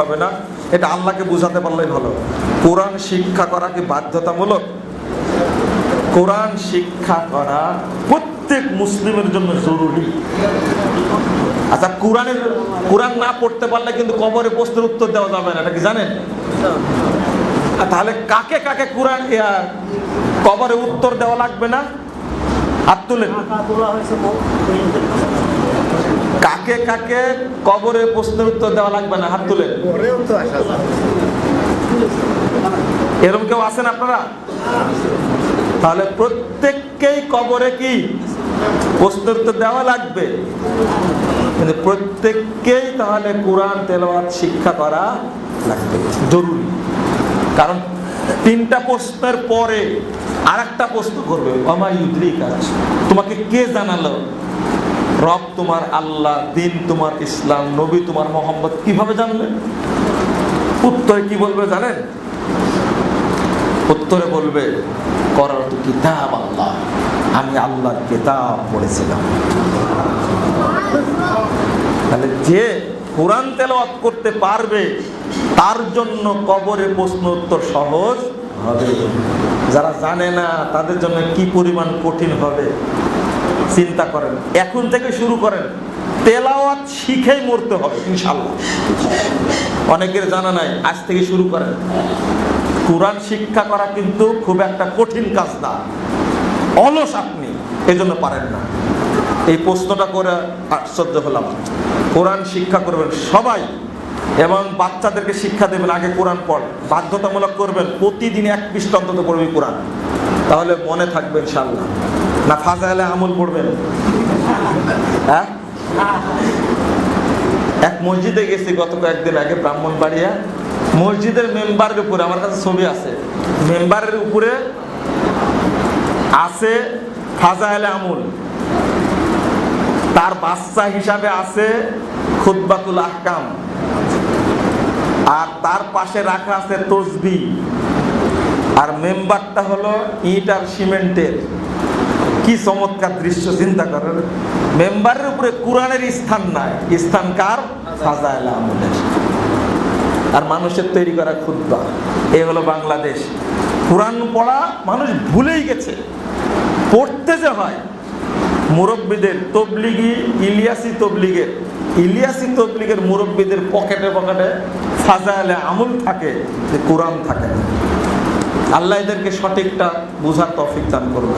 হবে না, এটা আল্লাহকে বুঝাতে পারলেই ভালো। কোরআন শিক্ষা করা কি বাধ্যতামূলক? কোরআন শিক্ষা করা প্রত্যেক মুসলিমের জন্য জরুরি। আচ্ছা কোরআনের, কোরআন না পড়তে পারলে কিন্তু কবরে প্রশ্নের উত্তর দেওয়া যাবে না, এটা কি জানেন? তাহলে কাকে কাকে কোরআন কবরে উত্তর দেওয়া লাগবে না? হাত কাকে কাকে কবরে প্রশ্নের উত্তর দেওয়া লাগবে না? হাত তুলেন পরেও তো আসা যায়। এরকম কেউ আছেন আপনারা? তাহলে প্রত্যেককেই কবরে কি? প্রশ্নের উত্তর দেওয়া লাগবে। কিন্তু প্রত্যেককেই তাহলে কোরআন তেলাওয়াত শিক্ষা করা লাগবে। জরুরি। কারণ তিনটা প্রশ্নের পরে আর একটা প্রশ্ন করবে আমার ইউদ্রি কাজ তোমাকে কে জানালো? রব তোমার আল্লাহ, দিন তোমার ইসলাম, নবী তোমার মোহাম্মদ কীভাবে জানলেন? উত্তরে কি বলবে জানেন? উত্তরে বলবে, করার তো কিতাব আল্লাহ। আমি আল্লাহর কিতাব পড়েছিলাম। তাহলে যে কোরআন তেলাওয়াত করতে পারবে, তার জন্য কবরে প্রশ্ন উত্তর সহজ হবে। যারা জানে না, তাদের জন্য কি পরিমাণ কঠিন হবে? চিন্তা করেন। এখন থেকে শুরু করেন। তেলাওয়াত শিখেই মরতে হবে ইনশাল্লাহ অনেকের জানা নাই, আজ থেকে শুরু করেন। কোরআন শিক্ষা করা কিন্তু খুব একটা কঠিন কাজ না। অলস আপনি, এজন্য পারেন না। এই প্রশ্নটা করে আশ্চর্য হলাম। কোরআন শিক্ষা করবেন সবাই, এবং বাচ্চাদেরকে শিক্ষা দেবেন, আগে কোরআন পড়। বাধ্যতামূলক করবেন, প্রতিদিন এক পৃষ্ঠ অন্তত পড়বি কোরআন। তাহলে মনে থাকবে ইনশাল্লাহ না ফাজাইলে আমল পড়বেন হ্যাঁ? এক মসজিদে গেছি গত কয়েকদিন আগে, ব্রাহ্মণবাড়িয়া। মসজিদের মেম্বারের উপরে, আমার কাছে ছবি আছে। মেম্বারের উপরে আছে ফাজাইলে আমুল। তার বাচ্চা হিসাবে আছে খুদ্বাতুল আহকাম। আর তার পাশে রাখা আছে তসবি। আর মেম্বারটা হলো ইট আর সিমেন্টের। কি চমৎকার দৃশ্য চিন্তা করেন? মেম্বারের উপরে কোরআনের স্থান নাই। স্থান কার? আমলের আর মানুষের তৈরি করা খুদ্া। এ হলো বাংলাদেশ। কোরআন পড়া মানুষ ভুলেই গেছে। পড়তে যে হয়, মুরব্বীদের তবলিগি, ইলিয়াসি তবলিগের। ইলিয়াসি তবলিগের মুরব্বীদের পকেটে পকেটে ফাজাইলে আমল থাকে, যে কোরআন থাকে। না আল্লাহ এদেরকে সঠিকটা বোঝার তফিক দান করুন।